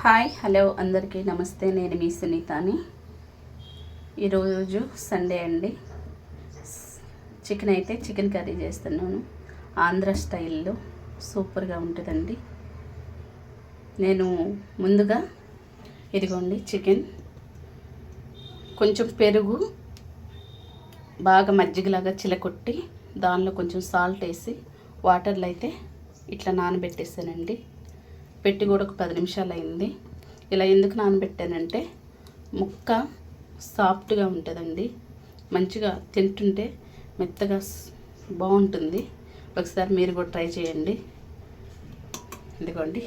Hi hello అందరికీ నమస్తే. నేను మీ సునీతాని. ఈరోజు సండే అండి. చికెన్ అయితే చికెన్ కర్రీ చేస్తున్నాను. ఆంధ్ర స్టైల్లో సూపర్గా ఉంటుందండి. నేను ముందుగా ఇదిగోండి చికెన్. కొంచెం పెరుగు బాగా మజ్జిగలాగా చిలకొట్టి దానిలో కొంచెం సాల్ట్ వేసి వాటర్లో అయితే ఇట్లా నానబెట్టేసానండి. పెట్టి కూడా ఒక పది నిమిషాలు అయింది ఇలా ఎందుకు నానబెట్టానంటే ముక్క సాఫ్ట్గా ఉంటుందండి. మంచిగా తింటుంటే మెత్తగా బాగుంటుంది. ఒకసారి మీరు కూడా ట్రై చేయండి. ఇదిగోండి.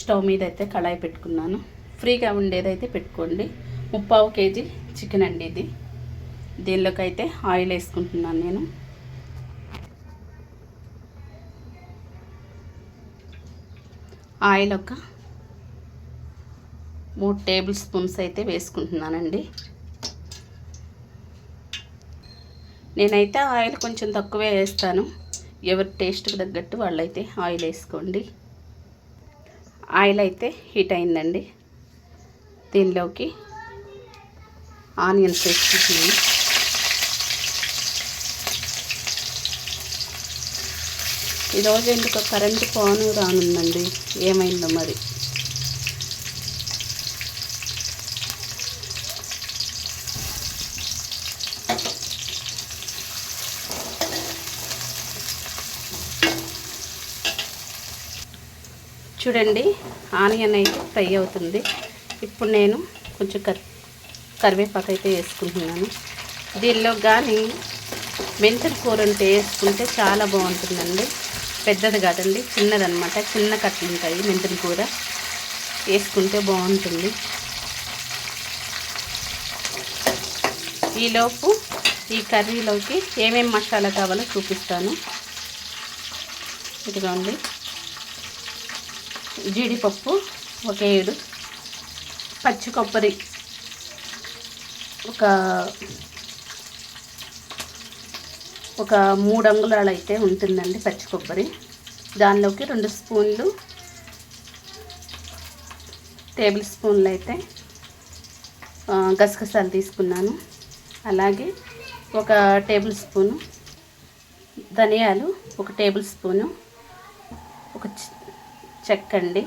స్టవ్ మీద అయితే కళాయి పెట్టుకున్నాను. ఫ్రీగా ఉండేదైతే పెట్టుకోండి. ముప్పావు కేజీ చికెన్ అండి ఇది. దీనిలోకి అయితే ఆయిల్ వేసుకుంటున్నాను నేను. ఆయిల్ ఒక మూడు టేబుల్ స్పూన్స్ అయితే వేసుకుంటున్నానండి. నేనైతే ఆయిల్ కొంచెం తక్కువే వేస్తాను. ఎవరి టేస్ట్కి తగ్గట్టు వాళ్ళైతే ఆయిల్ వేసుకోండి. ఆయిల్ అయితే హీట్ అయిందండి. దీనిలోకి ఆనియన్స్ వేసుకుంటున్నాను. ఈరోజు ఎందుకు కరెంటు పోను రానుందండి. ఏమైందో మరి. చూడండి ఆనియన్ అయితే ఫ్రై అవుతుంది. ఇప్పుడు నేను కొంచెం కర్ కరివేపాకు అయితే వేసుకుంటున్నాను. దీనిలో కానీ మెంతుల కూర ఉంటే వేసుకుంటే చాలా బాగుంటుందండి. పెద్దది కాదండి చిన్నదనమాట చిన్న కట్టలు ఉంటాయి మెంతుల కూర. వేసుకుంటే బాగుంటుంది. ఈలోపు ఈ కర్రీలోకి ఏమేమి మసాలా కావాలో చూపిస్తాను. ఇదిగోండి. జీడిపప్పు ఒక ఏడు. పచ్చి కొబ్బరి ఒక ఒక మూడు అంగుళాలు అయితే ఉంటుందండి పచ్చి కొబ్బరి. దానిలోకి రెండు స్పూన్లు టేబుల్ స్పూన్లు అయితే గసగసాలు తీసుకున్నాను. అలాగే ఒక టేబుల్ స్పూను ధనియాలు ఒక టేబుల్ స్పూను ఒక చ- చెక్క అండి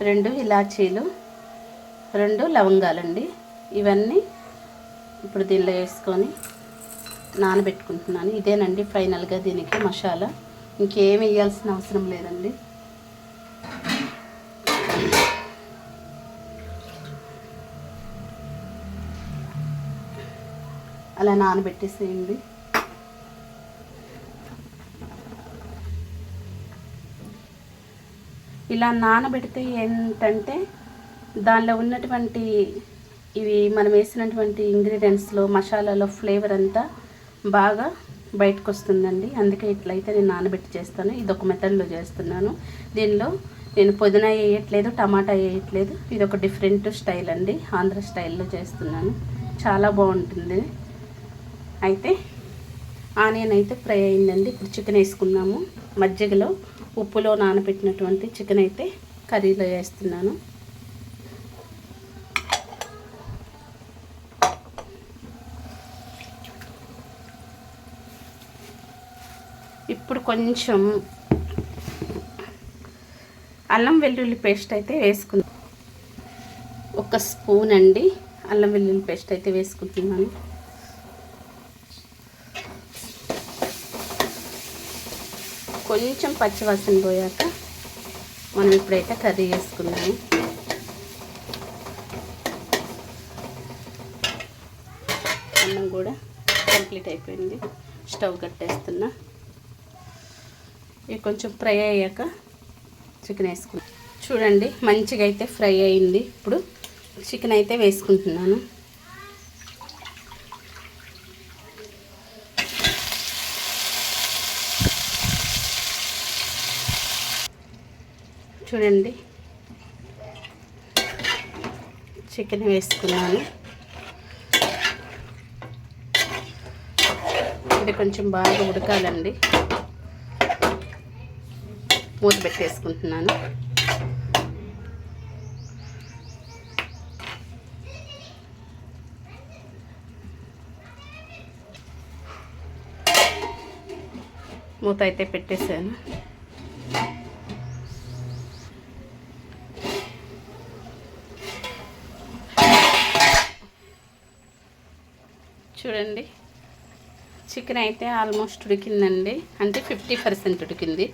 రెండు ఇలాచీలు రెండు లవంగాలండి. ఇవన్నీ ఇప్పుడు దీనిలో వేసుకొని నానబెట్టుకుంటున్నాను. ఇదేనండి ఫైనల్గా దీనికి మసాలా. ఇంకేమి వేయాల్సిన అవసరం లేదండి. అలా నానబెట్టేసేయండి. ఇలా నానబెడితే ఏంటంటే దానిలో ఉన్నటువంటి ఇవి మనం వేసినటువంటి ఇంగ్రీడియంట్స్లో మసాలాలో ఫ్లేవర్ అంతా బాగా బయటకు వస్తుందండి అందుకే ఇట్లయితే నేను నానబెట్టి చేస్తాను. ఇది ఒక మెథడ్లో చేస్తున్నాను. దీనిలో నేను పుదీనా వేయట్లేదు టమాటా వేయట్లేదు. ఇది ఒక డిఫరెంట్ స్టైల్ అండి. ఆంధ్ర స్టైల్లో చేస్తున్నాను. చాలా బాగుంటుంది. అయితే ఆనియన్ అయితే ఫ్రై అయిందండి. ఇప్పుడు చికెన్ వేసుకున్నాము మజ్జిగలో ఉప్పులో నానబెట్టినటువంటి చికెన్ అయితే కర్రీలో వేస్తున్నాను. ఇప్పుడు కొంచెం అల్లం వెల్లుల్లి పేస్ట్ అయితే వేసుకుందాం. ఒక స్పూన్ అండి అల్లం వెల్లుల్లి పేస్ట్ అయితే వేసుకుంటున్నాను. కొంచెం పచ్చివాసన పోయాక మనం ఇప్పుడైతే కర్రీ చేసుకున్నాము అన్నం కూడా కంప్లీట్ అయిపోయింది. స్టవ్ కట్టేస్తున్నా. ఇవి కొంచెం ఫ్రై అయ్యాక చికెన్ వేసుకున్నాం. చూడండి మంచిగా అయితే ఫ్రై అయింది. ఇప్పుడు చికెన్ అయితే వేసుకుంటున్నాను. చూడండి చికెన్ వేసుకున్నాను. ఇది కొంచెం బాగా ఉడకాలండి. మూత పెట్టేసుకుంటున్నాను. మూత అయితే పెట్టేశాను. చూడండి చికెన్ అయితే ఆల్మోస్ట్ ఉడికిందండి. అంటే ఫిఫ్టీ పర్సెంట్ ఉడికింది.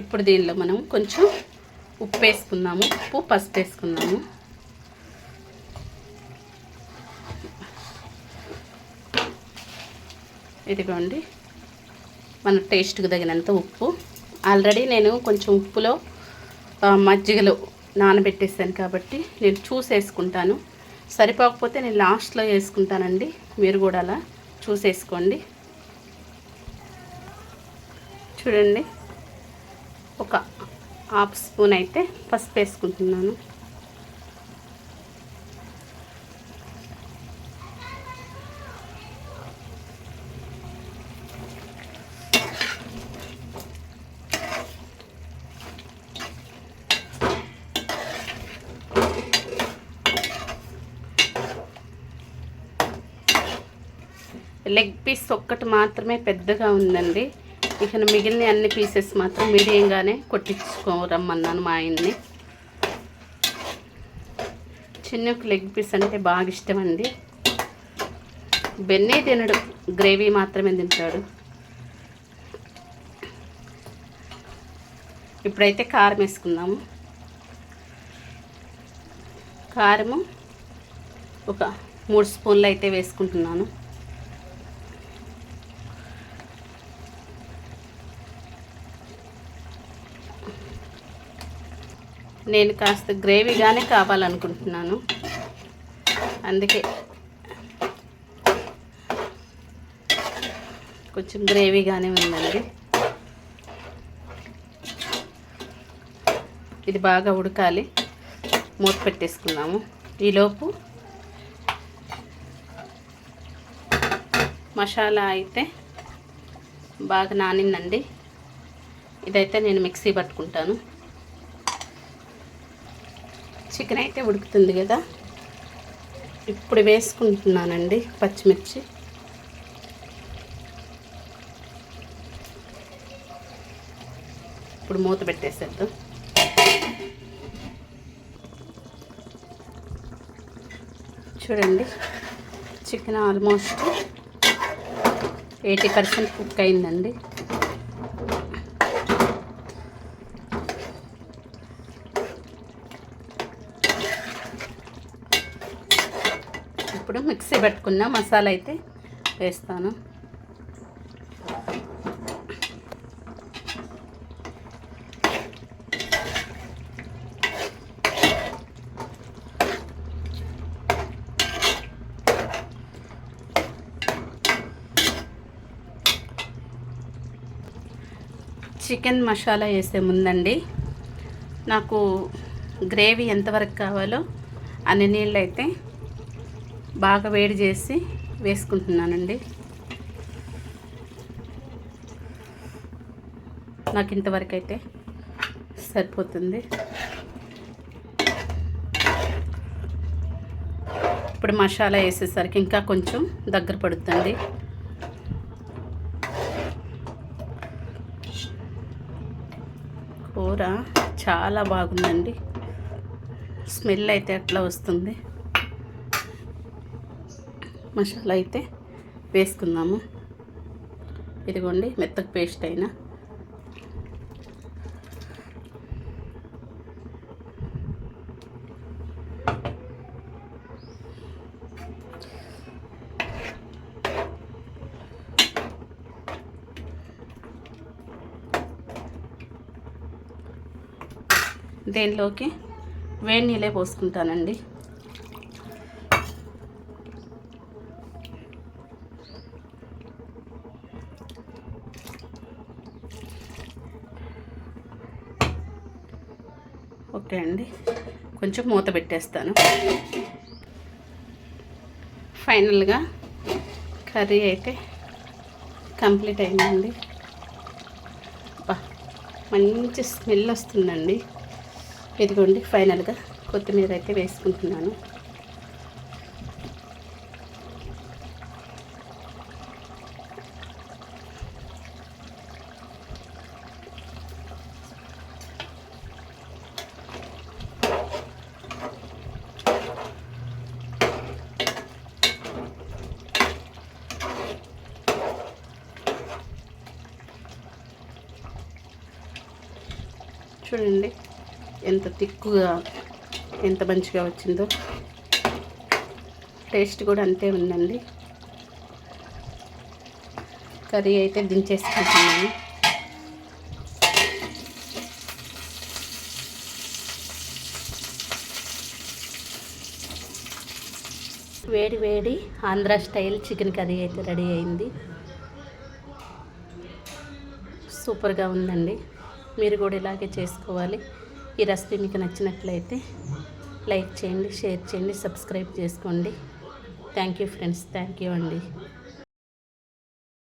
ఇప్పుడు దీనిలో మనం కొంచెం ఉప్పు వేసుకుందాము. ఉప్పు పసుపు వేసుకుందాము. ఇదిగోండి. మన టేస్ట్కి తగినంత ఉప్పు. ఆల్రెడీ నేను కొంచెం ఉప్పులో మజ్జిగలో నానబెట్టేసాను కాబట్టి నేను చూసేసుకుంటాను సరిపోకపోతే నేను లాస్ట్లో వేసుకుంటానండి. మీరు కూడా అలా చూసేసుకోండి చూడండి. ఒక హాఫ్ స్పూన్ అయితే పసుపు వేసుకుంటున్నాను. లెగ్ పీస్ ఒక్కటి మాత్రమే పెద్దగా ఉందండి. ఇక మిగిలిన అన్ని పీసెస్ మాత్రం మీడియంగానే కొట్టించుకోరమ్మన్నాను మా ఆయన్ని. చిన్నకు లెగ్ పీస్ అంటే బాగా ఇష్టం అండి బెన్నీ తినడు గ్రేవీ మాత్రమే తింటాడు. ఇప్పుడైతే కారం వేసుకుందాము. కారము ఒక మూడు స్పూన్లు అయితే వేసుకుంటున్నాను. నేను కాస్త గ్రేవీగానే కావాలనుకుంటున్నాను. అందుకే కొంచెం గ్రేవీగానే ఉందండి. ఇది బాగా ఉడకాలి. మూత పెట్టేసుకుందాము. ఈలోపు మసాలా అయితే బాగా నానిందండి. ఇదైతే నేను మిక్సీ పట్టుకుంటాను. చికెన్ అయితే ఉడుకుతుంది కదా. ఇప్పుడు వేసుకుంటున్నానండి పచ్చిమిర్చి. ఇప్పుడు మూత పెట్టేసేద్దాం. చూడండి chicken almost eighty percent cook అయిందండి. ఇప్పుడు మిక్సీ పెట్టుకున్న మసాలా అయితే వేస్తాను. చికెన్ మసాలా వేసే ముందండి నాకు గ్రేవీ ఎంతవరకు కావాలో అన్ని నీళ్ళు అయితే బాగా వేడి చేసి వేసుకుంటున్నానండి. నాకు ఇంతవరకు అయితే సరిపోతుంది. ఇప్పుడు మసాలా వేసేసరికి ఇంకా కొంచెం దగ్గర పడుతుంది కూర చాలా బాగుందండి. స్మెల్ అయితే అట్లా వస్తుంది. మసాలా అయితే వేసుకుందాము. ఇదిగోండి మెత్తకు పేస్ట్ అయినా. దీనిలోకి? వేడి నీళ్ళే పోసుకుంటానండి. అండి కొంచెం మూత పెట్టేస్తాను. ఫైనల్గా కర్రీ అయితే కంప్లీట్ అయిందండి. మంచి స్మెల్ వస్తుందండి. ఇదిగోండి ఫైనల్గా కొత్తిమీర అయితే వేసుకుంటున్నాను. చూడండి. ఎంత తిక్కుగా ఎంత మంచిగా వచ్చిందో. టేస్ట్ కూడా అంతే ఉందండి. కర్రీ అయితే దించేసుకుంటున్నాను. వేడి వేడి ఆంధ్ర స్టైల్ చికెన్ కర్రీ అయితే రెడీ అయింది. సూపర్గా ఉందండి. మీరు కూడా ఇలాగే చేసుకోవాలి. ఈ రెసిపీ మీకు నచ్చినట్లయితే లైక్ చేయండి షేర్ చేయండి సబ్స్క్రైబ్ చేసుకోండి. Thank you friends thank you అండి.